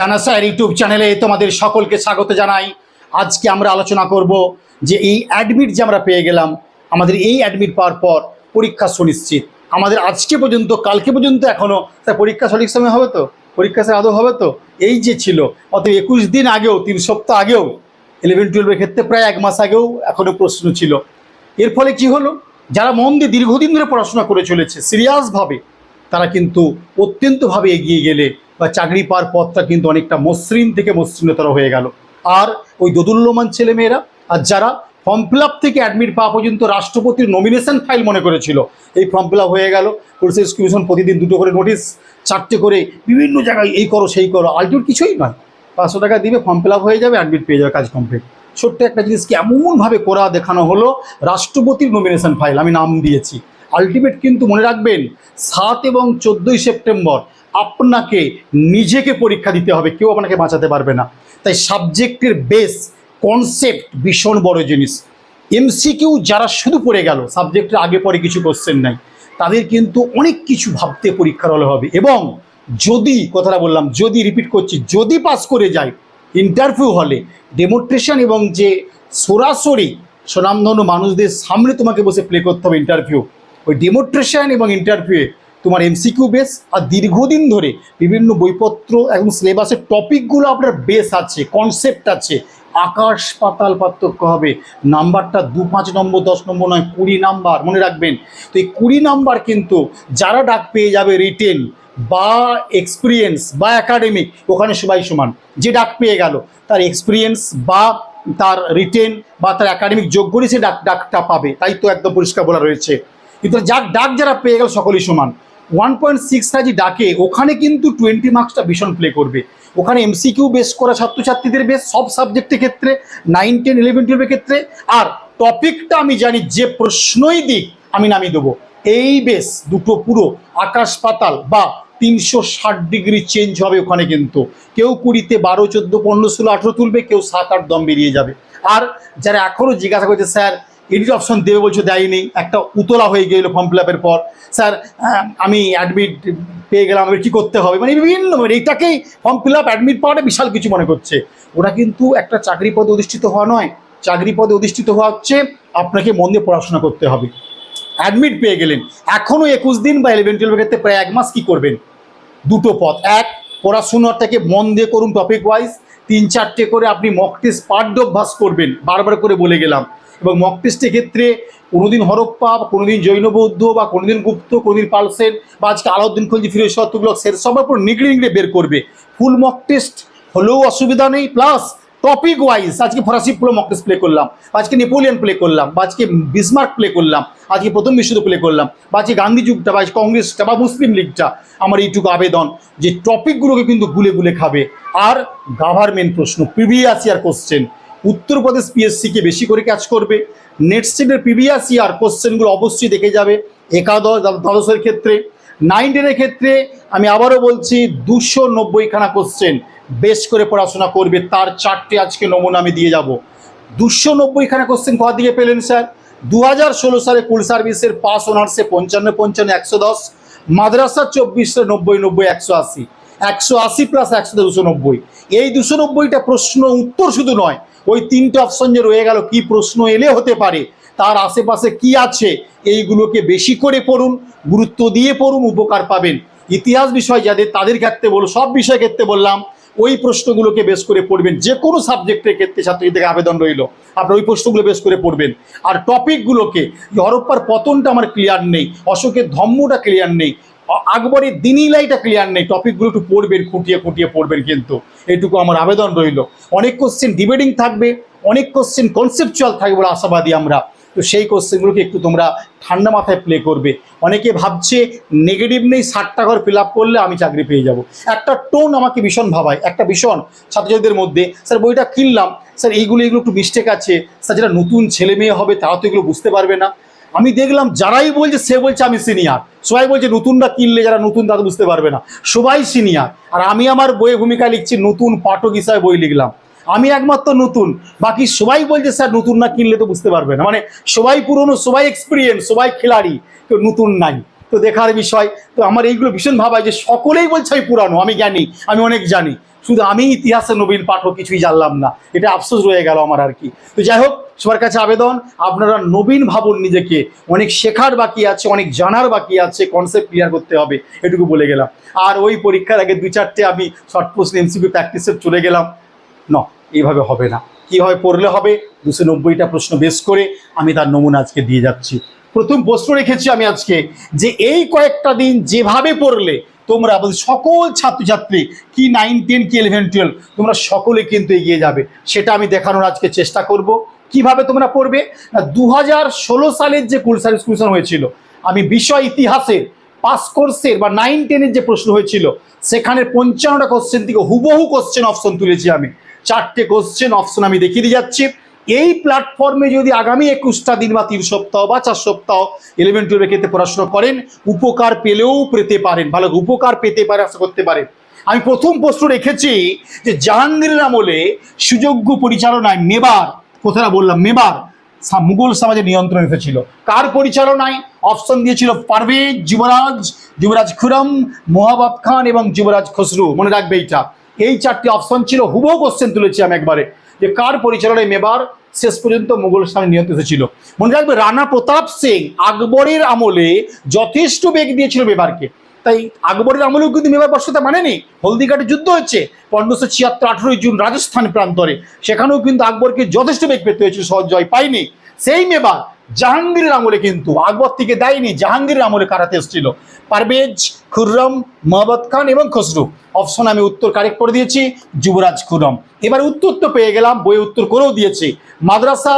Sir, YouTube চ্যানেলে তোমাদের সকলকে স্বাগত জানাই। আজকে আমরা আলোচনা করব যে এই অ্যাডমিট যে আমরা পেয়ে গেলাম, আমাদের এই অ্যাডমিট পাওয়ার পর পরীক্ষা সুনিশ্চিত। আমাদের আজকে পর্যন্ত, কালকে পর্যন্ত এখনও স্যার পরীক্ষা সঠিক সময় হবে তো? পরীক্ষা স্যার আদৌ হবে তো? এই যে ছিল অত একুশ দিন আগেও, তিন সপ্তাহ আগেও ইলেভেন টুয়েলভের ক্ষেত্রে প্রায় এক মাস আগেও এখনও প্রশ্ন ছিল। এর ফলে কি হলো? যারা মন দিয়ে দীর্ঘদিন ধরে পড়াশোনা করে চলেছে সিরিয়াসভাবে তারা কিন্তু অত্যন্তভাবে এগিয়ে গেলে বা চাকরি পাওয়ার পথটা কিন্তু অনেকটা মসৃণ থেকে মসৃণতর হয়ে গেল। আর ওই দোদুল্যমান ছেলেমেয়েরা আর যারা ফর্ম ফিল থেকে অ্যাডমিট পাওয়া পর্যন্ত রাষ্ট্রপতির নমিনেশন ফাইল মনে করেছিল, এই ফর্ম ফিল হয়ে গেল। পুলিশের কমিশন প্রতিদিন দুটো করে নোটিশ চারটে করে, বিভিন্ন জায়গায় এই করো, সেই করো আলটিমেট কিছুই নয়। পাঁচশো টাকা দিবে ফর্ম ফিল হয়ে যাবে অ্যাডমিট পেয়ে যাবে, কাজ কমপ্লিট ছোট্ট একটা জিনিসকে এমনভাবে করা দেখানো হলো, রাষ্ট্রপতির নমিনেশন ফাইল আমি নাম দিয়েছি। আলটিমেট কিন্তু মনে রাখবেন, সাত এবং চোদ্দোই সেপ্টেম্বর আপনাকে নিজেকে পরীক্ষা দিতে হবে, কেউ আপনাকে বাঁচাতে পারবে না। তাই সাবজেক্টের বেস কনসেপ্ট ভীষণ বড় জিনিস। এমসিকিউ যারা শুধু পড়ে গেল, সাবজেক্টের আগে পরে কিছু কোশ্চেন নাই, তাদের কিন্তু অনেক কিছু ভাবতে পরীক্ষার হলে হবে। এবং যদি, কথাটা বললাম, যদি রিপিট করছি, যদি পাস করে যায় ইন্টারভিউ হলে ডেমোট্রেশন এবং যে সরাসরি স্বনামধন্য মানুষদের সামনে তোমাকে বসে প্লে করতে হবে ইন্টারভিউ ওই ডেমোট্রেশন এবং ইন্টারভিউয়ে তোমার এমসিকিউ বেস আর দীর্ঘদিন ধরে বিভিন্ন বইপত্র এবং সিলেবাসের টপিকগুলো আপনার বেস আছে কনসেপ্ট আছে। আকাশ পাতাল পার্থক্য হবে। নাম্বারটা দু পাঁচ নম্বর, দশ নম্বর নয়, কুড়ি নাম্বার, মনে রাখবেন। তো এই কুড়ি নাম্বার কিন্তু যারা ডাক পেয়ে যাবে রিটেন বা এক্সপিরিয়েন্স বা একাডেমিক ওখানে সবাই সমান। যে ডাক পেয়ে গেল, তার এক্সপিরিয়েন্স বা তার রিটেন বা তার একাডেমিক যোগ্যরই সে ডাক, ডাকটা পাবে। তাই তো একদম পরিষ্কার বলা রয়েছে। কিন্তু যাক ডাক যারা পেয়ে গেল, সকলেই সমান। ওয়ান পয়েন্ট সিক্স যে ডাকে, ওখানে কিন্তু টোয়েন্টি মার্কসটা ভীষণ প্লে করবে। ওখানে এমসিকিউ বেস করা ছাত্রছাত্রীদের বেশ সব সাবজেক্টের ক্ষেত্রে নাইন টেন ইলেভেন টুয়েলভের ক্ষেত্রে। আর টপিকটা আমি জানি, যে প্রশ্নই দিক, আমি নামিয়ে দেবো। এই বেশ দুটো পুরো আকাশ পাতাল বা তিনশো ষাট ডিগ্রি চেঞ্জ হবে ওখানে কিন্তু। কেউ কুড়িতে বারো, চোদ্দ, পনেরো, ষোলো, আঠেরো তুলবে, কেউ সাত, আট দম বেরিয়ে যাবে। আর যারা এখনও জিজ্ঞাসা করছে, স্যার এডিট অপশন দেবে বলছে দেয়নি। একটা উতলা হয়ে গেলো ফর্ম ফিল আপের পর। স্যার আমি অ্যাডমিট পেয়ে গেলাম আমি কী করতে হবে? মানে বিভিন্ন এইটাকেই ফর্ম ফিল আপ অ্যাডমিট পাওয়াটা বিশাল কিছু মনে করছে। ওটা কিন্তু একটা চাকরি পদে অধিষ্ঠিত হওয়া নয়। চাকরি পদে অধিষ্ঠিত হওয়া হচ্ছে আপনাকে মন দিয়ে পড়াশোনা করতে হবে। অ্যাডমিট পেয়ে গেলেন। এখনও একুশ দিন বা ইলেভেন টুয়েলভের ক্ষেত্রে প্রায় এক মাস কী করবেন? দুটো পথ। এক, পড়াশোনাটাকে মন দিয়ে করুন টপিক ওয়াইজ তিন, চারটে করে আপনি মক টেস্ট পাঠ্য অভ্যাস করবেন। বারবার করে বলে গেলাম। এবং মক টেস্টের ক্ষেত্রে কোনোদিন হরপ্পা কোনোদিন জৈন বৌদ্ধ বা কোনোদিন গুপ্ত, কোনোদিন পালসেন বা আজকে আলাউদ্দিন খলজি, ফিরোজ শাহ তুগলক সের সবার উপর নিগড়ে নিগড়ে বের করবে। ফুল মক টেস্ট হলেও অসুবিধা নেই প্লাস টপিক ওয়াইজ আজকে ফরাসি পুরো মক টেস্ট প্লে করলাম, আজকে নেপোলিয়ান প্লে করলাম, বা আজকে বিসমার্ক প্লে করলাম, আজকে প্রথম বিশ্বযুদ্ধ প্লে করলাম, বা আজকে গান্ধী যুগটা, বা কংগ্রেসটা, বা মুসলিম লীগটা, আমার এইটুকু আবেদন যে টপিকগুলোকে কিন্তু গুলে গুলে খাবে। আর গভর্নমেন্ট প্রশ্ন প্রিভিয়াস ইয়ার কোশ্চেন উত্তরপ্রদেশ পিএসসিকে বেশি করে ক্যাচ করবে। নেট স্টেটের প্রিভিয়াস ইয়ার কোশ্চেনগুলো অবশ্যই দেখে যাবে একাদশ দ্বাদশের ক্ষেত্রে। নাইন টেনের ক্ষেত্রে আমি আবারও বলছি, দুশো নব্বইখানা কোশ্চেন বেশ করে পড়াশোনা করবে। তার চারটে আজকে নমুনা আমি দিয়ে যাব। দুশো নব্বইখানা কোশ্চেন কোথা দিয়ে পেলেন স্যার? দু হাজার ষোলো সালে কুল সার্ভিসের পাস অনার্সে পঞ্চান্ন পঞ্চান্ন, একশো দশ। মাদ্রাসা চব্বিশে নব্বই নব্বই, একশো আশি। একশো আশি প্লাস একশো দুশো নব্বই। এই দুশো নব্বইটা প্রশ্ন উত্তর শুধু নয় ওই তিনটে অপশন যে রয়ে গেল, কি প্রশ্ন এলে হতে পারে, তার আশেপাশে কি আছে, এইগুলোকে বেশি করে পড়ুন, গুরুত্ব দিয়ে পড়ুন, উপকার পাবেন। ইতিহাস বিষয় যাদের, তাদের ক্ষেত্রে বলো, সব বিষয় ক্ষেত্রে বললাম, ওই প্রশ্নগুলোকে বেশ করে পড়বেন। যে কোনো সাবজেক্টের ক্ষেত্রে ছাত্রীদের আবেদন রইল, আপনার ওই প্রশ্নগুলো বেশ করে পড়বেন। আর টপিকগুলোকে হরপ্পার পতনটা আমার ক্লিয়ার নেই, অশোকের ধম্মটা ক্লিয়ার নেই আকবরের দিনিলাইটা ক্লিয়ার নেই। টপিকগুলো একটু পড়বেন, খুঁটিয়ে খুঁটিয়ে পড়বেন কিন্তু। এইটুকু আমার আবেদন রইল। অনেক কোশ্চেন ডিবেটিং থাকবে, অনেক কোশ্চেন কনসেপচুয়াল থাকবে বলে আশাবাদী আমরা। তো সেই কোশ্চেনগুলোকে একটু তোমরা ঠান্ডা মাথায় প্লে করবে। অনেকে ভাবছে নেগেটিভ নেই ষাটটা ঘর ফিল করলে আমি চাকরি পেয়ে যাব। একটা টোন আমাকে ভীষণ ভাবায়, একটা ভীষণ। ছাত্রছাত্রীদের মধ্যে, স্যার, বইটা কিনলাম। স্যার, এইগুলো এগুলো একটু মিস্টেক আছে। স্যার যারা নতুন ছেলে মেয়ে হবে, তারা তো এগুলো বুঝতে পারবে না। আমি দেখলাম যারাই বলছে, সে বলছে আমি সিনিয়র সবাই বলছে, নতুনরা কিনলে যারা নতুন, তারা বুঝতে পারবে না। সবাই সিনিয়র আর আমি আমার বইয়ে ভূমিকা লিখছি, নতুন পাঠক হিসাবে বই লিখলাম। আমি একমাত্র নতুন। বাকি সবাই বলছে, স্যার নতুন না কিনলে তো বুঝতে পারবে না। মানে সবাই পুরনো, সবাই এক্সপিরিয়েন্স সবাই খেলাড়ি। কেউ নতুন নাই। তো দেখার বিষয়। তো আমার এইগুলো ভীষণ ভাবায় যে সকলেই বলছে, আমি পুরানো, আমি জ্ঞানী, আমি অনেক জানি। শুধু আমি ইতিহাসে নবীন পাঠক, কিছুই জানলাম না। এটা আফসোস রয়ে গেল আমার আর কি। তো যাই হোক, সবার কাছে আবেদন, আপনারা নবীন ভাবুন নিজেকে। অনেক শেখার বাকি আছে, অনেক জানার বাকি আছে কনসেপ্ট ক্লিয়ার করতে হবে, এটুকু বলে গেলাম। আর ওই পরীক্ষার আগে দুই চারটে আমি শর্ট পোস্ট এমসিকিউ প্র্যাকটিসে চলে গেলাম। ন, এইভাবে হবে না। কীভাবে পড়লে হবে? দুশো নব্বইটা প্রশ্ন বেশ করে আমি তার নমুনা আজকে দিয়ে যাচ্ছি। প্রথম প্রশ্ন রেখেছি আমি আজকে যে এই কয়েকটা দিন যেভাবে পড়লে তোমরা সকল ছাত্রছাত্রী কি নাইন টেন কি ইলেভেন টুয়েলভ তোমরা সকলে কিন্তু এগিয়ে যাবে। সেটা আমি দেখানোর আজকে চেষ্টা করব। কীভাবে তোমরা পড়বে? না দু হাজার ষোলো সালের যে কুল সার্ভিস কুয়েশন হয়েছিল, আমি বিষয় ইতিহাসের পাস কোর্সের বা নাইন টেনের যে প্রশ্ন হয়েছিল সেখানে পঞ্চান্নটা কোশ্চেন থেকে হুবহু কোশ্চেন অপশন তুলেছি আমি। চারটে কোশ্চেন অপশন আমি দেখিয়ে দিয়ে যাচ্ছি। এই প্ল্যাটফর্মে যদি আগামী একুশটা দিন বা তিন সপ্তাহ বা চার সপ্তাহ ইলেভেন টুয়েলভের ক্ষেত্রে পড়াশোনা করেন, উপকার পেলেও পেতে পারেন, ভালো উপকার পেতে পারে, আশা করতে পারেন। আমি প্রথম প্রশ্ন রেখেছি যে জাহাঙ্গীরের আমলে সুযোগ্য পরিচালনায় মেবার কথাটা বললাম, মেবার মুঘল সমাজের নিয়ন্ত্রণ এসেছিল। কার পরিচালনায়? অপশন দিয়েছিল পারভেজ যুবরাজ যুবরাজ খুরম মোহাবাব খান এবং যুবরাজ খসরু। মনে রাখবে এইটা। এই চারটি অপশন ছিল। হুবহু কোশ্চেন তুলেছি আমি একবারে। যে কার পরিচালনায় মেবার শেষ পর্যন্ত মুঘল সামনে নিয়ন্ত্রিত ছিল মনে রাখবে, রানা প্রতাপ সিং আকবরের আমলে যথেষ্ট বেগ দিয়েছিল মেবারকে। তাই আকবরের আমলেও কিন্তু মেবার বর্ষতা মানেনি। হলদিঘাটে যুদ্ধ হচ্ছে পনেরোশো ছিয়াত্তর আঠেরোই জুন রাজস্থান প্রান্তরে। সেখানেও কিন্তু আকবরকে যথেষ্ট বেগ পেতে হয়েছিল, সহজ জয় পায়নি। সেই মেবার জাহাঙ্গীরের আমলে কিন্তু আকবর থেকে দেয়নি। জাহাঙ্গীরের আমলে কারাতে এসেছিল পারভেজ, খুররম, মোহাম্মদ খান এবং খসরু। অপশন আমি উত্তর কারেক্ট করে দিয়েছি, যুবরাজ খুররম। এবার উত্তর তো পেয়ে গেলাম বই উত্তর করেও দিয়েছি। মাদ্রাসা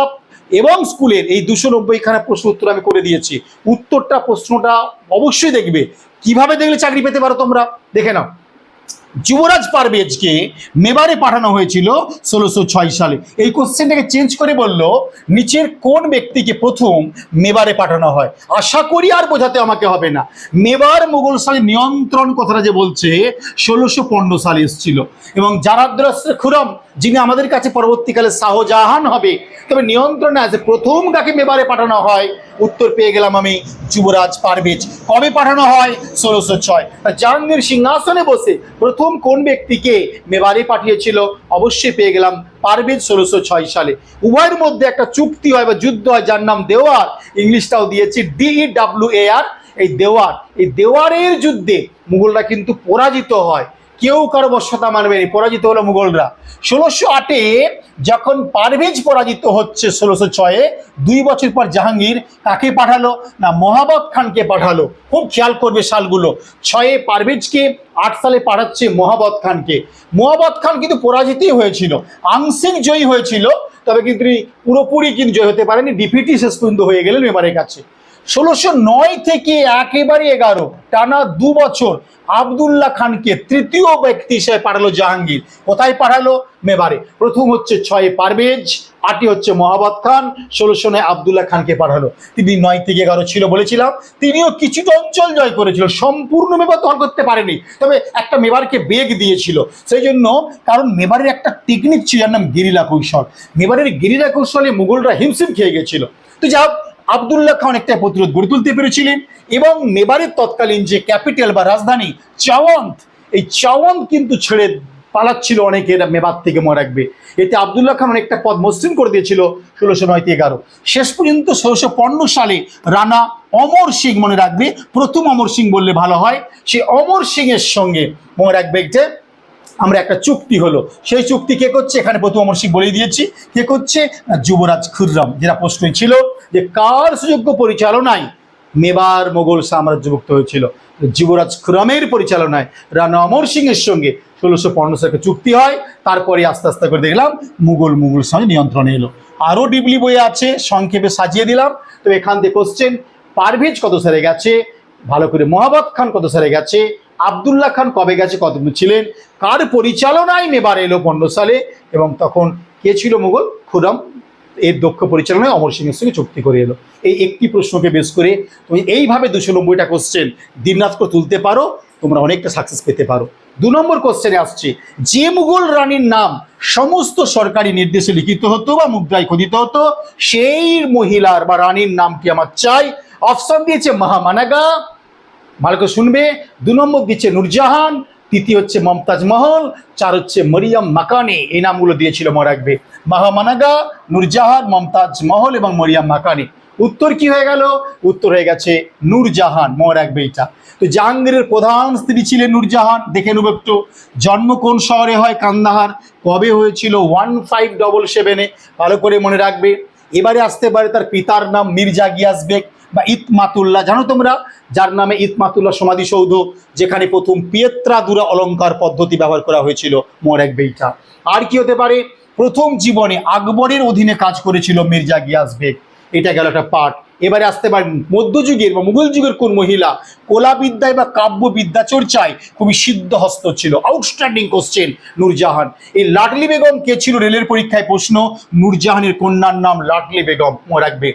এবং স্কুলের এই দুশো নব্বইখানা প্রশ্ন উত্তর আমি করে দিয়েছি। উত্তরটা, প্রশ্নটা অবশ্যই দেখবে। কীভাবে দেখলে চাকরি পেতে পারো তোমরা? দেখে নাও। যুবরাজ পারভেজকে মেবারে পাঠানো হয়েছিল ষোলোশো ছয় সালে। এই কোশ্চেনটাকে চেঞ্জ করে বলল, নিচের কোন ব্যক্তিকে প্রথম মেবারে পাঠানো হয়? আশা করি আর বোঝাতে আমাকে হবে না। মেবার মুঘল সালে নিয়ন্ত্রণ কথাটা যে বলছে, ষোলোশো পনেরো সালে এসেছিল। এবং জারাদ্রাসে খুরম, যিনি আমাদের কাছে পরবর্তীকালে শাহজাহান হবে, তবে নিয়ন্ত্রণে আছে, প্রথম কাকে মেবারে পাঠানো হয়? উত্তর পেয়ে গেলাম আমি যুবরাজ পারভেজ। কবে পাঠানো হয়? ষোলোশো ছয়। জাহাঙ্গীর সিংহাসনে বসে প্রথম কোন ব্যক্তিকে মেবারে পাঠিয়েছিল? অবশ্যই পেয়ে গেলাম পারভেজ ষোলোশো ছয় সালে। উভয়ের মধ্যে একটা চুক্তি হয় বা যুদ্ধ হয়, যার নাম দেওয়ার। ইংলিশটাও দিয়েছি ডিই ডাব্লিউ এ আর এই দেওয়ার। এই দেওয়ারের যুদ্ধে মুঘলরা কিন্তু পরাজিত হয়। কেউ কারও বর্ষতা মানবেনি পরাজিত হলো মুঘলরা। ষোলোশো আটে যখন পারভেজ পরাজিত হচ্ছে ষোলোশো ছয়ে, দুই বছর পর জাহাঙ্গীর কাকে পাঠালো? না মহাবত খানকে পাঠালো। খুব খেয়াল করবে সালগুলো। ছয়ে পারভেজকে আট সালে পাঠাচ্ছে মহাবত খানকে। মহাবত খান কিন্তু পরাজিতই হয়েছিল। আংশিক জয়ী হয়েছিল, তবে কিন্তু পুরোপুরি কিন্তু জয় হতে পারেনি। ডিপিটি শেষ পর্যন্ত হয়ে গেলেন এবারের কাছে। ষোলোশো নয় থেকে একেবারে এগারো টানা দু বছর আবদুল্লাহ খানকে তৃতীয় ব্যক্তি হিসেবে পাঠালো জাহাঙ্গীর। কোথায় পাঠালো? মেবারে প্রথম হচ্ছে ছয়ে পারভেজ আটই হচ্ছে মহাবত খান ষোলোশো নয় আবদুল্লাহ খানকে পাঠালো। তিনি নয় থেকে এগারো ছিল বলেছিলাম। তিনিও কিছুটা অঞ্চল জয় করেছিল সম্পূর্ণ মেবার দখল করতে পারেনি। তবে একটা মেবারকে বেগ দিয়েছিল। সেই জন্য কারণ মেবারের একটা টেকনিক ছিল যার নাম গেরিলা কৌশল। মেবারের গেরিলা কৌশলে মুঘলরা হিমশিম খেয়ে গেছিল। তো যা হোক, আবদুল্লাহ খান একটা প্রতিরোধ গড়ে তুলতে পেরেছিলেন এবং মেবারের তৎকালীন যে ক্যাপিটাল বা রাজধানী চাওয়ান্ত, এই চাওয়ান্ত কিন্তু ছেড়ে পালাচ্ছিল অনেকে মেবার থেকে মনে রাখবে। এতে আবদুল্লাহ খান অনেকটা পদ মসৃণ করে দিয়েছিল ষোলোশো নয় এগারো। শেষ পর্যন্ত ষোলোশো পনেরো সালে রানা অমর সিং মনে রাখবে। প্রথম অমর সিং বললে ভালো হয়। সে অমর সিং এর সঙ্গে মনে রাখবে যে আমরা একটা চুক্তি হলো। সেই চুক্তি কে করছে? এখানে প্রথম সিং বলে দিয়েছি। কে করছে? যুবরাজ খুররাম। যেটা প্রশ্নই ছিল যে কার সুযোগ্য পরিচালনায় মেবার মোগল সাম্রাজ্যভুক্ত হয়েছিল? যুবরাজ খুরমের পরিচালনায় রানা অমর সিং এর সঙ্গে। ষোলোশো পনেরো সালে চুক্তি হয়। তারপরে আস্তে আস্তে করে দেখলাম মুঘল মুঘল সঙ্গে নিয়ন্ত্রণে এলো। আরও ডিবলি বই আছে, সংক্ষেপে সাজিয়ে দিলাম। তো এখান থেকে কোশ্চেন পারভেজ কত সালে গেছে? ভালো করে মহাবত খান কত সালে গেছে? আবদুল্লাহ খান কবে গেছে কত ছিলেন, কার পরিচালনায় নেবার এলো পনেরো সালে, এবং তখন কে ছিল মুঘল? খুরম। এর দক্ষ পরিচালনায় অমর সিংয়ের সঙ্গে চুক্তি করে এলো। এই একটি প্রশ্নকে বেশ করে তুমি এইভাবে দুশো নব্বইটা কোশ্চেন দিনরাত করে তুলতে পারো, তোমরা অনেকটা সাকসেস পেতে পারো। দু নম্বর কোশ্চেনে আসছে, যে মুঘল রানীর নাম সমস্ত সরকারি নির্দেশে লিখিত হতো বা মুদ্রায় খোদিত হতো, সেই মহিলার বা রানীর নাম কি আমার চাই? অপশন দিয়েছে মহামানাগা। ভালো করে শুনবে। দু নম্বর দিচ্ছে নূরজাহান, তৃতীয় হচ্ছে মমতাজ মহল, চার হচ্ছে মরিয়ম মাকানি। এই নামগুলো দিয়েছিল মনে রাখবে। মাহমানাগা, নূরজাহান, মমতাজ মহল এবং মরিয়াম মাকানি। উত্তর কি হয়ে গেল? উত্তর হয়ে গেছে নূরজাহান মনে রাখবে এটা। তো জাহাঙ্গীরের প্রধান স্ত্রী ছিলেন নূরজাহান, দেখে নেব একটু। জন্ম কোন শহরে হয় কান্দাহার? কবে হয়েছিল? ওয়ান ফাইভ ডবল সেভেনে। ভালো করে মনে রাখবে। এবারে আসতে পারে তার পিতার নাম মির্জা গিয়াস বেগ। বা ইতমাতুল্লাহ। জানো তোমরা? যার নামে ইতমাতুল্লাহ সমাধিসৌধ, যেখানে প্রথম পিয়েত্রা দুরা অলঙ্কার পদ্ধতি ব্যবহার করা হয়েছিল মোর এক বেইটা। আর কি হতে পারে? প্রথম জীবনে আকবরের অধীনে কাজ করেছিল মির্জা গিয়াস বেগ। এটা গেল একটা পার্ট এবারে আসতে পারেন মধ্যযুগের বা মুঘল যুগের কোন মহিলা, কলাবিদ্যায় বা কাব্যবিদ্যা চর্চায় খুবই সিদ্ধ হস্ত ছিল। Outstanding question Nurjahan. এই লাডলি বেগম কে ছিল রেলের পরীক্ষায় প্রশ্ন? নূরজাহানের কন্যার নাম লাডলি বেগম, মনে রাখবে।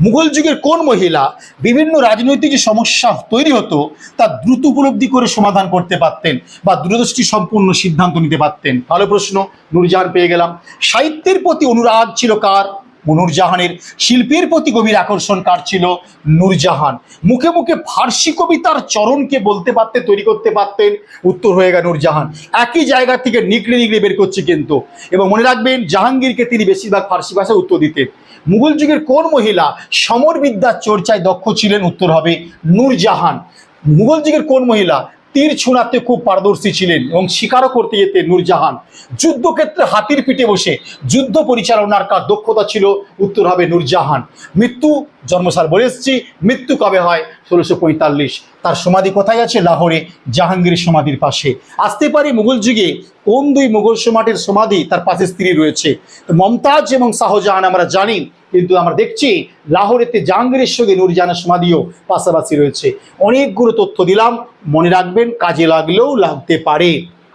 মুঘল যুগের কোন মহিলা বিভিন্ন রাজনৈতিক যে সমস্যা তৈরি হতো, তা দ্রুত উপলব্ধি করে সমাধান করতে পারতেন বা দূরদৃষ্টি সম্পূর্ণ সিদ্ধান্ত নিতে পারতেন? ভালো প্রশ্ন, নূরজাহান পেয়ে গেলাম। সাহিত্যের প্রতি অনুরাগ ছিল কার? নূরজাহানের শিল্পের প্রতি গভীর আকর্ষণ কার ছিল? নূরজাহান। মুখে মুখে ফার্সি কবিতার চরণকে বলতে পারতে, তৈরি করতে পারতেন, উত্তর হয়ে গেল নূরজাহান। একই জায়গা থেকে নিকড়ে নিকড়ে বের করছে কিন্তু। এবং মনে রাখবেন, জাহাঙ্গীরকে তিনি বেশিরভাগ ফার্সি ভাষায় উত্তর দিতেন। মুঘল যুগের কোন মহিলা সমরবিদ্যার চর্চায় দক্ষ ছিলেন? উত্তর হবে নূরজাহান। মুঘল যুগের কোন মহিলা তীর ছুঁড়াতে খুব পারদর্শী ছিলেন এবং শিকারও করতে যেতে নূরজাহান। যুদ্ধক্ষেত্রে হাতির পিঠে বসে যুদ্ধ পরিচালনার কার দক্ষতা ছিল, উত্তর হবে নূরজাহান। মৃত্যু জন্মসার বলে এসেছি, মৃত্যু কবে হয়? ষোলোশো পঁয়তাল্লিশ। তার সমাধি কোথায় আছে? লাহোরে জাহাঙ্গীর সমাধির পাশে। আসতে পারে মুঘল যুগে? কোন দুই মুঘল সমাধির সমাধি তার পাশে স্ত্রী রয়েছে? মমতাজ এবং শাহজাহান আমরা জানি, কিন্তু আমরা দেখছি লাহোরেতে জাহাঙ্গীরের সঙ্গে নুরজাহানের সমাধিও পাশাপাশি রয়েছে। অনেকগুলো তথ্য দিলাম, মনে রাখবেন, কাজে লাগলেও লাগতে পারে।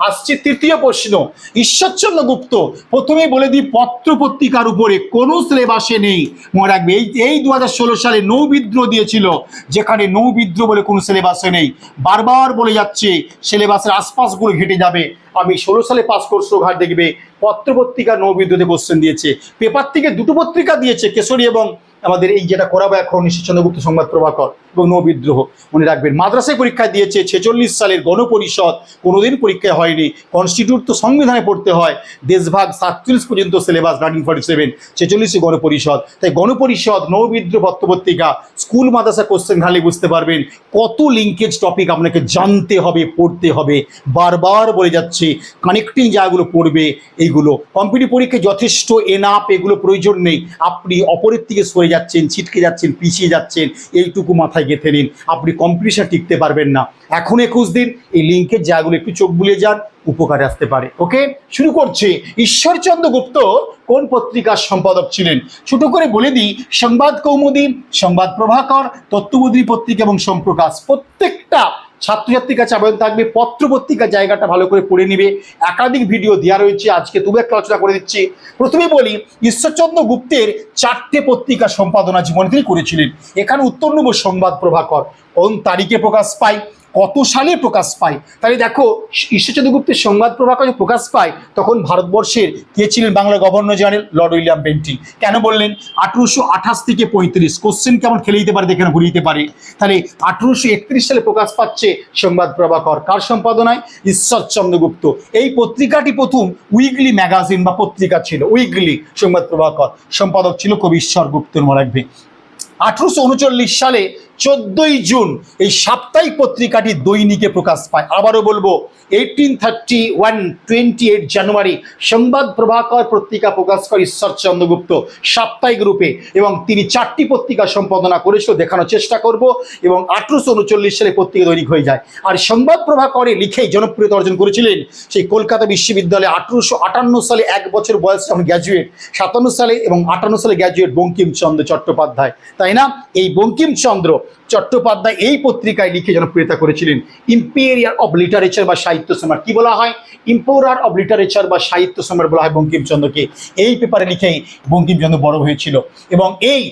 আসছে তৃতীয় প্রশ্ন। ঈশ্বরচন্দ্র গুপ্ত প্রথমেই বলে দিই, পত্র পত্রিকার উপরে কোনো সিলেবাসে নেই। মনে রাখবে, এই এই দু হাজার ষোলো সালে নৌ বিদ্রোহ দিয়েছিল, যেখানে নৌ বিদ্রোহ বলে কোনো সিলেবাসে নেই। বারবার বলে যাচ্ছে সিলেবাসের আশপাশগুলো ঘেটে যাবে। আমি ষোলো সালে পাস করছ ঘাট দেখবে, পত্র পত্রিকা নৌ বিদ্রোহে কোশ্চেন দিয়েছে। পেপার থেকে দুটো পত্রিকা দিয়েছে, কেশরী এবং আমাদের এই যেটা করাবো এখন ঈশ্বরচন্দ্রগুপ্ত সংবাদ প্রভাকর। এবং নৌবিদ্রোহ মনে রাখবেন। মাদ্রাসায় পরীক্ষা দিয়েছে ছেচল্লিশ সালের গণপরিষদ। কোনোদিন পরীক্ষায় হয়নি। কনস্টিটিউট তো সংবিধানে পড়তে হয়। দেশভাগ সাতচল্লিশ পর্যন্ত সিলেবাস নাইনটিন ফর্টি সেভেন ছেচল্লিশে গণপরিষদ। তাই গণপরিষদ নৌবিদ্রোহ পত্রপত্রিকা স্কুল মাদ্রাসা কোশ্চেন ঘালে বুঝতে পারবেন। কত লিঙ্কেজ টপিক আপনাকে জানতে হবে, পড়তে হবে। বারবার বলে যাচ্ছে কানেক্টিং জায়গাগুলো পড়বে, এইগুলো। কম্পিটিভ পরীক্ষায় যথেষ্ট এনাপ এগুলো প্রয়োজন নেই। আপনি অপরের থেকে সরে যাচ্ছেন, ছিটকে যাচ্ছেন, পিছিয়ে যাচ্ছেন। এইটুকু মাথায় গেঁথে নিন, আপনি কম্পিটিশন টিকতে পারবেন না। এখন একুশ দিন, এই লিঙ্কের জায়গাগুলো একটু চোখ বুলিয়ে যান, উপকারে আসতে পারে। ওকে শুরু করছে। ঈশ্বরচন্দ্র গুপ্ত কোন পত্রিকার সম্পাদক ছিলেন? ছোট করে বলে দিই, সংবাদ কৌমুদী, সংবাদ প্রভাকর, তত্ত্ববোধী পত্রিকা এবং সম্প্রকাশ। প্রত্যেকটা ছাত্রছাত্রীর কাছে আবেদন থাকবে পত্র পত্রিকার জায়গাটা ভালো করে পড়ে নিবে। একাধিক ভিডিও দেওয়া রয়েছে, আজকে তবু একটা আলোচনা করে দিচ্ছি। প্রথমে বলি, ঈশ্বরচন্দ্র গুপ্তের চারটে পত্রিকা সম্পাদনা জীবনে তিনি করেছিলেন। এখানে উত্তর নব সংবাদ প্রভাকর। কোন তারিখে প্রকাশ পায়? কত সালে প্রকাশ পায়? তাহলে দেখো, ঈশ্বরচন্দ্র গুপ্তের সংবাদ প্রভাকর প্রকাশ পায়, তখন ভারতবর্ষের কে ছিলেন Bangla governor general Lord William Bentinck কেন বললেন? আঠেরোশো আঠাশ থেকে পঁয়ত্রিশ। কোশ্চেন কেমন খেলে দিতে পারে, দেখে ঘুরিয়ে দিতে পারে। তাহলে আঠেরোশো একত্রিশ সালে প্রকাশ পাচ্ছে সংবাদ প্রভাকর। কার সম্পাদনায়? ঈশ্বরচন্দ্র গুপ্ত। এই পত্রিকাটি প্রথম উইকলি ম্যাগাজিন বা পত্রিকা ছিল উইকলি সংবাদ প্রভাকর। সম্পাদক ছিল কবি ঈশ্বর গুপ্তর মনে রাখবে। আঠারোশো উনচল্লিশ সালে চোদ্দই জুন এই সাপ্তাহিক পত্রিকাটি দৈনিকে প্রকাশ পায়। আবারও বলব eighteen thirty one twenty eight January, Sangbad Prabhakar পত্রিকা প্রকাশ করে ঈশ্বরচন্দ্র গুপ্ত সাপ্তাহিক রূপে এবং তিনি চারটি পত্রিকা সম্পাদনা করেছিল, দেখানোর চেষ্টা করব এবং আঠারোশো উনচল্লিশ সালে পত্রিকা দৈনিক হয়ে যায়। আর সংবাদ প্রভাকরে লিখেই জনপ্রিয়তা অর্জন করেছিলেন সেই কলকাতা বিশ্ববিদ্যালয়ে আঠারোশো আটান্ন সালে এক বছর বয়স যখন গ্র্যাজুয়েট সাতান্ন সালে এবং আটান্ন সালে গ্র্যাজুয়েট বঙ্কিমচন্দ্র চট্টোপাধ্যায়। তাই না? এই বঙ্কিমচন্দ্র চট্টোপাধ্যায় এই পত্রিকায় লিখে জনপ্রিয়তা করেছিলেন। ইম্পেরিয়ার অব লিটারেচার বা সাহিত্য সম্রাট কি বলা হয়? ইম্পোরার অব লিটারেচার বা সাহিত্য সম্রাট বলা হয় বঙ্কিমচন্দ্রকে। এই পেপারে লিখেই বঙ্কিমচন্দ্র বড় হয়েছিল। এবং এই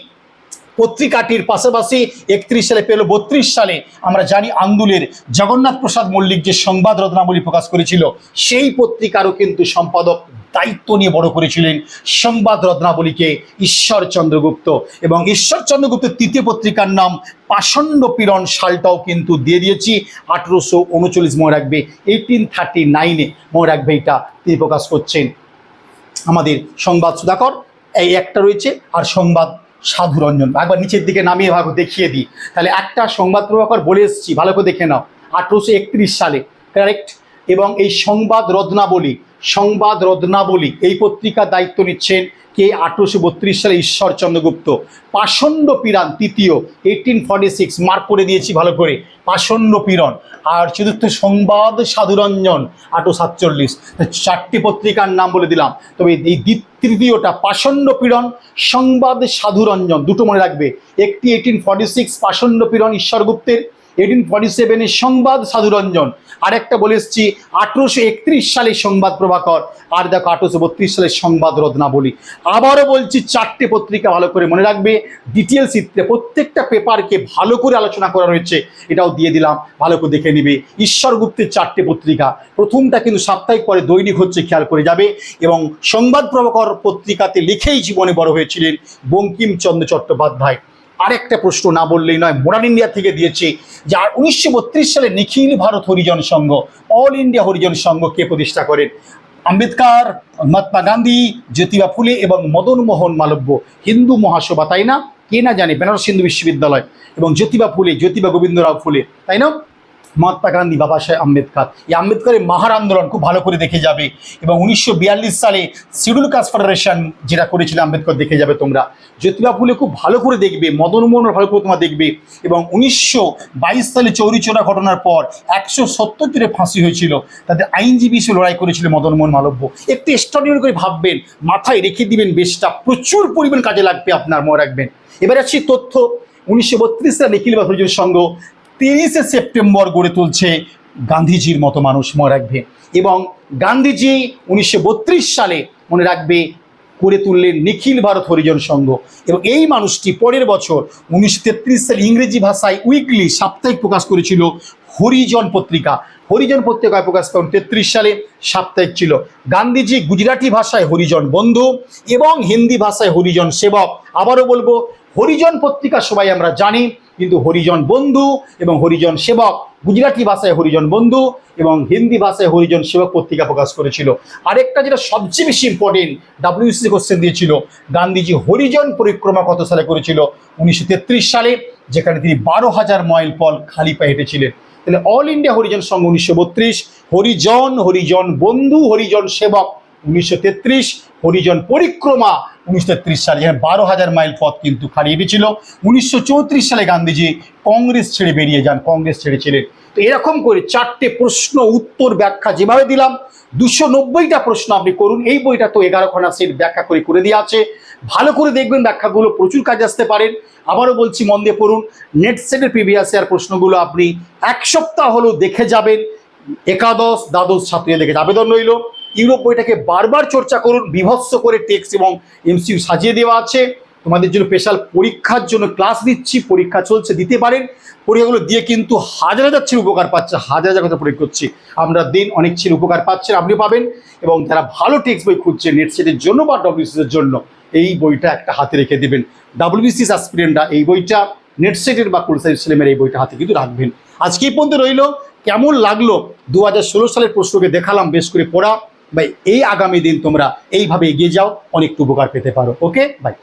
পত্রিকাটির পাশাপাশি একত্রিশ সালে পেল বত্রিশ সালে আমরা জানি আন্দুলের জগন্নাথ প্রসাদ মল্লিক যে সংবাদ রত্নাবলী প্রকাশ করেছিল, সেই পত্রিকারও কিন্তু সম্পাদক দায়িত্ব নিয়ে বড় করেছিলেন সংবাদ রত্নাবলীকে ঈশ্বর চন্দ্রগুপ্ত। এবং ঈশ্বর চন্দ্রগুপ্তের তৃতীয় পত্রিকার নাম পাষণ্ড পীড়ন সালটাও কিন্তু দিয়ে দিয়েছি। আঠেরোশো উনচল্লিশ মনে রাখবে এইটিন থার্টি নাইনে মনে রাখবে এটা তিনি প্রকাশ করছেন। আমাদের সংবাদ সুধাকর, এই একটা রয়েছে, আর সংবাদ সাধুরঞ্জন একবার নিচের দিকে নামিয়ে ভাগ দেখিয়ে দিই। তাহলে একটা সংবাদ প্রভাকর বলে এসেছি, ভালো করে দেখে নাও। আঠেরোশো একত্রিশ সালে কারেক্ট এবং এই সংবাদ রত্নাবলী সংবাদ রত্নাবলী, এই পত্রিকার দায়িত্ব নিচ্ছেন কে আঠেরোশো বত্রিশ সালে ঈশ্বর চন্দ্রগুপ্ত। পাষণ্ড পীড়ান তৃতীয় এইটিন ফর্টি সিক্স মার্ক করে দিয়েছি ভালো করে, পাষণ্ড পীড়ন আর চতুর্থ সংবাদ সাধুরঞ্জন আটো সাতচল্লিশ। চারটি পত্রিকার নাম বলে দিলাম। তবে এই তৃতীয়টা পাষণ্ড পীড়ন সংবাদ সাধুরঞ্জন, দুটো মনে রাখবে। একটি এইটিন ফর্টি সিক্স পাষণ্ড পীড়ন ঈশ্বরগুপ্তের এইটিন ফর্টি সেভেনের সংবাদ সাধুরঞ্জন আর একটা বলে এসেছি, আঠেরোশো একত্রিশ সালে সংবাদ প্রভাকর। আর দেখো, আঠেরোশো বত্রিশ সালের সংবাদ রত্নাবলী। আবারও বলছি, চারটে পত্রিকা ভালো করে মনে রাখবে। ডিটেলস ইত্যাদি, প্রত্যেকটা পেপারকে ভালো করে আলোচনা করা রয়েছে। এটাও দিয়ে দিলাম, ভালো করে দেখে নিবে। ঈশ্বরগুপ্তের চারটে পত্রিকা। প্রথমটা কিন্তু সাপ্তাহিক পরে দৈনিক হচ্ছে, খেয়াল করে যাবে। এবং সংবাদ প্রভাকর পত্রিকাতে লিখেই জীবনে বড় হয়েছিলেন বঙ্কিমচন্দ্র চট্টোপাধ্যায়। আরেকটা প্রশ্ন না বললেই নয় মডার্ন ইন্ডিয়া থেকে দিয়েছে যে, আর উনিশশো সালে নিখিল ভারত হরিজন সংঘ, অল ইন্ডিয়া হরিজন সংঘ কে প্রতিষ্ঠা করেন? আম্বেদকার, মহাত্মা গান্ধী, জ্যোতিবা ফুলে এবং মদন মোহন মালব্য, হিন্দু মহাসভা, তাই না? কে না জানে, বেনারস হিন্দু বিশ্ববিদ্যালয় এবং জ্যোতিবা ফুলে, জ্যোতিবা গোবিন্দরাও ফুলে, তাই না? মহাত্মা গান্ধী, বাবা সাহেব আম্বেদকর। এই আম্বেদকরের মাহার আন্দোলন খুব ভালো করে দেখে যাবে এবং উনিশশো বিয়াল্লিশ সালে শিডিউল কাস্ট ফেডারেশন যেটা করেছিল আম্বেদকর দেখে যাবে তোমরা। জ্যোতিবা ফুলে খুব ভালো করে দেখবে, মদন মোহন ভালো করে তোমরা দেখবে এবং উনিশশো বাইশ সালে চৌরি চোরা ঘটনার পর একশো সত্তর জনের ফাঁসি হয়েছিল। তাদের আইনজীবী হিসেবে লড়াই করেছিল মদন মোহন মালব্য। একটু এক্সট্রাডিনারি করে ভাববেন, মাথায় রেখে দিবেন বেশটা, প্রচুর পরিমাণ কাজে লাগবে আপনার, মনে রাখবেন। এবার আসছি তথ্য। উনিশশো বত্রিশ সালে নিখিল বাহুজন সংঘ তিরিশে সেপ্টেম্বর গড়ে তুলছে গান্ধীজির মতো মানুষ মনে রাখবে। এবং গান্ধীজি উনিশশো বত্রিশ সালে মনে রাখবে করে তুললেন নিখিল ভারত হরিজন সংঘ। এবং এই মানুষটি পরের বছর উনিশশো তেত্রিশ সালে ইংরেজি ভাষায় উইকলি সাপ্তাহিক প্রকাশ করেছিল হরিজন পত্রিকা। হরিজন পত্রিকায় প্রকাশ করেন তেত্রিশ সালে সাপ্তাহিক ছিল। গান্ধীজি গুজরাটি ভাষায় হরিজন বন্ধু এবং হিন্দি ভাষায় হরিজন সেবক। আবারও বলব, হরিজন পত্রিকা সবাই আমরা জানি কিন্তু হরিজন বন্ধু এবং হরিজন সেবক, গুজরাটি ভাষায় হরিজন বন্ধু এবং হিন্দি ভাষায় হরিজন সেবক পত্রিকা প্রকাশ করেছিল। আরেকটা যেটা সবচেয়ে বেশি ইম্পর্টেন্ট ডাব্লিউসি কোশ্চেন দিয়েছিল, গান্ধীজি হরিজন পরিক্রমা কত সালে করেছিল? উনিশশো তেত্রিশ সালে, যেখানে তিনি বারো হাজার মাইল পল খালি পায়ে হেঁটেছিলেন। তাহলে অল ইন্ডিয়া হরিজন সংঘ উনিশশো বত্রিশ, হরিজন হরিজন বন্ধু, হরিজন সেবক উনিশশো তেত্রিশ, হরিজন পরিক্রমা উনিশশো তেত্রিশ সালে যেখানে বারো হাজার মাইল পথ কিন্তু খালি হেঁটেছিল উনিশশো সালে গান্ধীজি কংগ্রেস ছেড়ে বেরিয়ে যান, কংগ্রেস ছেড়েছিলেন তো এরকম করে চারটে প্রশ্ন, উত্তর, ব্যাখ্যা যেভাবে দিলাম, দুশো নব্বইটা প্রশ্ন আপনি করুন, এই বইটা তো এগারো খানা সেট ব্যাখ্যা করে করে দেওয়া আছে। ভালো করে দেখবেন ব্যাখ্যাগুলো, প্রচুর কাজে আসতে পারেন। আবারও বলছি, মন দিয়ে পড়ুন, নেট সেটের প্রিভিয়াস ইয়ার প্রশ্নগুলো আপনি এক সপ্তাহ হলেও দেখে যাবেন, একাদশ, দ্বাদশ ছাত্রীদের দেখে আবেদন রইল। ইউরোপ বইটাকে বারবার চর্চা করুন, বিভৎস করে টেক্সট এবং এমসিউ সাজিয়ে দেওয়া আছে। তোমাদের জন্য স্পেশাল পরীক্ষার জন্য ক্লাস দিচ্ছি পরীক্ষা চলছে, দিতে পারেন। পরীক্ষাগুলো দিয়ে কিন্তু হাজার হাজার ছেলে উপকার পাচ্ছে, হাজার হাজার কথা প্রয়োগ করছি। আমরা দিন অনেক ছেলে উপকার পাচ্ছেন, আপনিও পাবেন। এবং যারা ভালো টেক্সট বই খুঁজছে নেট সেটের জন্য বা ডব্লিউসিসের জন্য, এই বইটা একটা হাতে রেখে দেবেন। ডাব্লিউবিসিএস অ্যাসপিরেন্টরা এই বইটা নেট সেটের বা কুলসাই ছেলেমেয়ের এই বইটা হাতে কিন্তু রাখবেন। আজকে পর্যন্ত রইল। কেমন লাগল? দু হাজার ষোলো সালের প্রশ্নকে দেখালাম, বেশ করে পড়া। বা এই আগামী দিন তোমরা এইভাবে এগিয়ে যাও অনেক উপকার পেতে পারো। Okay bye